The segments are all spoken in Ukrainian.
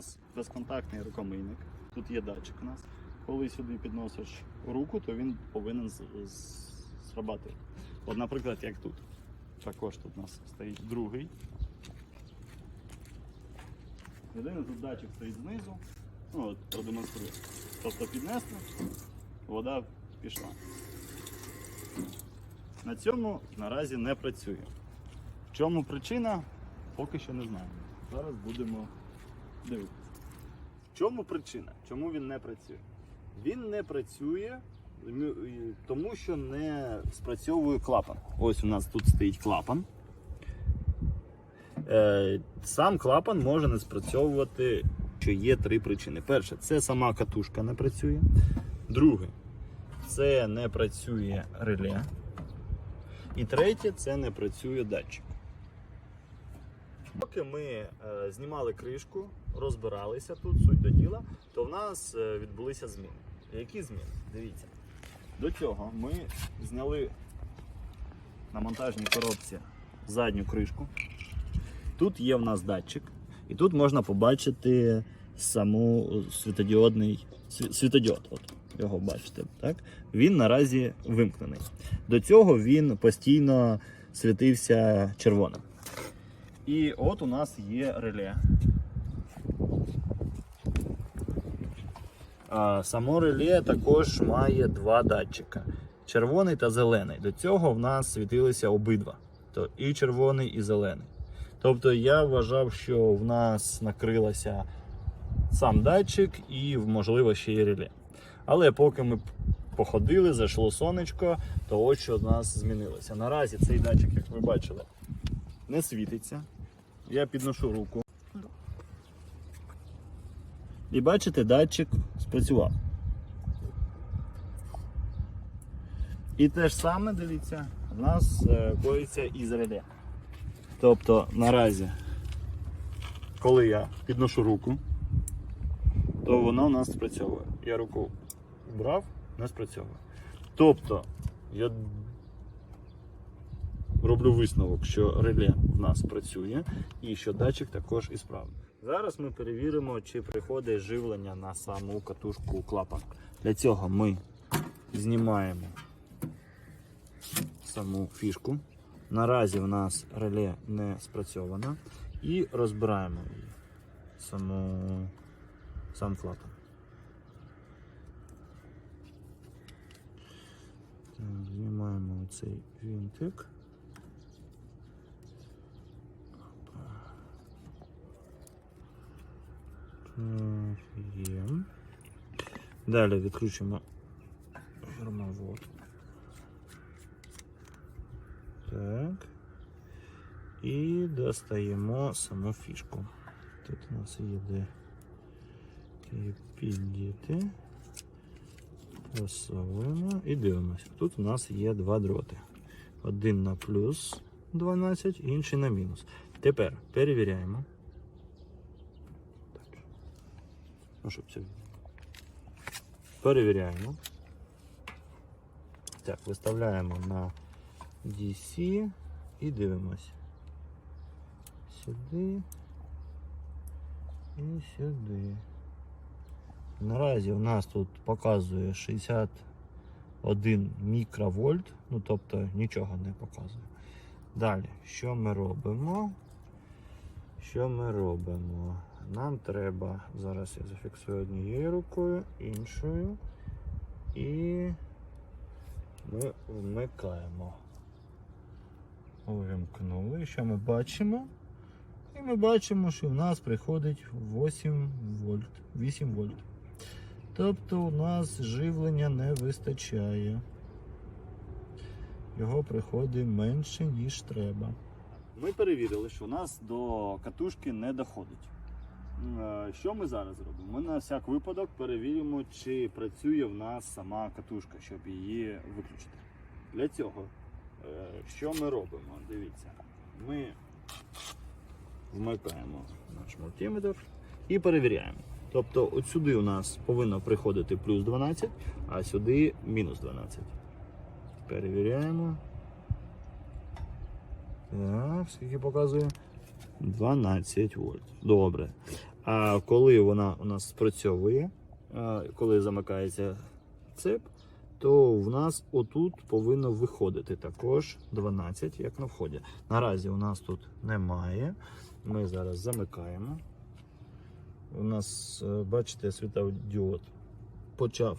нас безконтактний рукомийник. Тут є датчик у нас. Коли сюди підносиш руку, то він повинен з- От, наприклад, як тут. Також тут у нас стоїть другий. Єдине тут датчик стоїть знизу. Ну, от, продемонструю. Тобто піднесли, вода пішла. На цьому наразі не працює. В чому причина, поки що не знаємо. Зараз будемо дивитися. В чому причина? Чому він не працює? Він не працює, тому що не спрацьовує клапан. Ось у нас тут стоїть клапан. Е, Сам клапан може не спрацьовувати, що є три причини. Перше, це сама катушка не працює. Друге, це не працює реле. І третє, це не працює датчик. Поки ми е, знімали кришку, розбиралися тут, суть до діла, то в нас е, відбулися зміни. Які зміни? Дивіться. До цього ми зняли на монтажній коробці задню кришку. Тут є в нас датчик, і тут можна побачити саму світодіодний світодіод. От, його бачите, так? Він наразі вимкнений. До цього він постійно світився червоним. І от у нас є реле. Само реле також має два датчика: червоний та зелений. До цього в нас світилися обидва. То і червоний, і зелений. Тобто я вважав, що в нас накрилося сам датчик і, можливо, ще й реле. Але поки ми походили, зайшло сонечко, то що в нас змінилося. Наразі цей датчик, як ви бачили, не світиться. Я підношу руку. І бачите, датчик спрацював. І те ж саме, дивіться, в нас е, коїться із реле. Тобто наразі, коли я підношу руку, то воно у нас спрацьовує. Я руку брав, не спрацьовує. Тобто, я роблю висновок, що реле в нас працює і що датчик також і ісправний. Зараз ми перевіримо, чи приходить живлення на саму катушку клапан. Для цього ми знімаємо саму фішку. Наразі в нас реле не спрацьовано і розбираємо. Саму, сам клапан. Знімаємо цей вінтик. Є. Далі відключимо гермовод. Так. І достаємо саму фішку. Тут у нас є де її піддіти. І дивимося. Тут у нас є два дроти. Один на плюс 12, інший на мінус. Тепер перевіряємо. Так. Ну, щоб це. Перевіряємо. Так, виставляємо на DC і дивимось. Сюди і сюди. Наразі у нас тут показує 61 мікровольт, ну тобто нічого не показує. Далі, що ми робимо? Що ми робимо? Нам треба, зараз я зафіксую однією рукою, іншою. І ми вмикаємо. Увімкнули. Що ми бачимо? І ми бачимо, що в нас приходить 8 вольт. 8 вольт. Тобто у нас живлення не вистачає. Його приходить менше, ніж треба. Ми перевірили, що у нас до катушки не доходить. Е, Що ми зараз робимо? Ми на всяк випадок перевіримо, чи працює в нас сама катушка, щоб її виключити. Для цього, е, що ми робимо? Дивіться, ми вмикаємо наш мультиметр і перевіряємо. Тобто, от сюди у нас повинно приходити плюс 12, а сюди мінус 12. Перевіряємо. Так, скільки показує? 12 вольт. Добре. А коли вона у нас спрацьовує, коли замикається цеп, то в нас отут повинно виходити також 12, як на вході. Наразі у нас тут немає. Ми зараз замикаємо. У нас, е, бачите, світодіод почав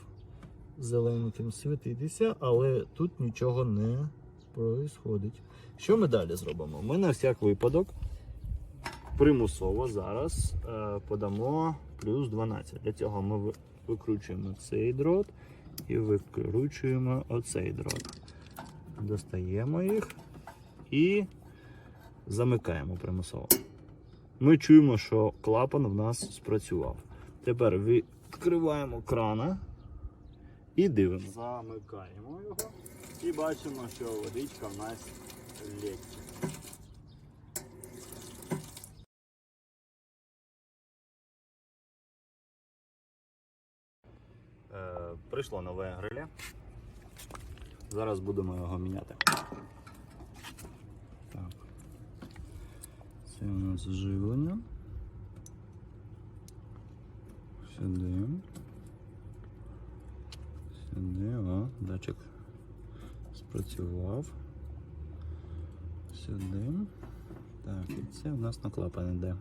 зелененьким світитися, але тут нічого не происходить. Що ми далі зробимо? Ми на всяк випадок примусово зараз е, подамо плюс 12. Для цього ми викручуємо цей дрот і викручуємо оцей дрот. Достаємо їх і замикаємо примусово. Ми чуємо, що клапан в нас спрацював. Тепер відкриваємо крана і дивимося. Замикаємо його і бачимо, що водичка в нас лється. Прийшло нове гриле. Зараз будемо його міняти. Так. Це у нас живлення. Сюди. Сюди, о, датчик спрацював. Сюди. Так, і це у нас на клапан іде.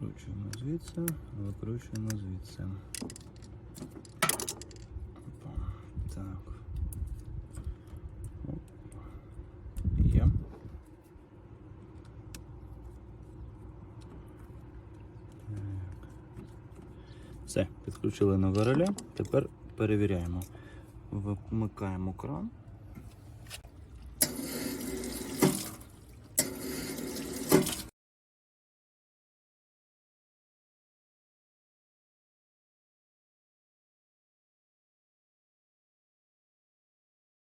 Викручуємо звідси, викручуємо звідси. Так. Є. Так. Все, підключили нове реле. Тепер перевіряємо. Вимикаємо кран.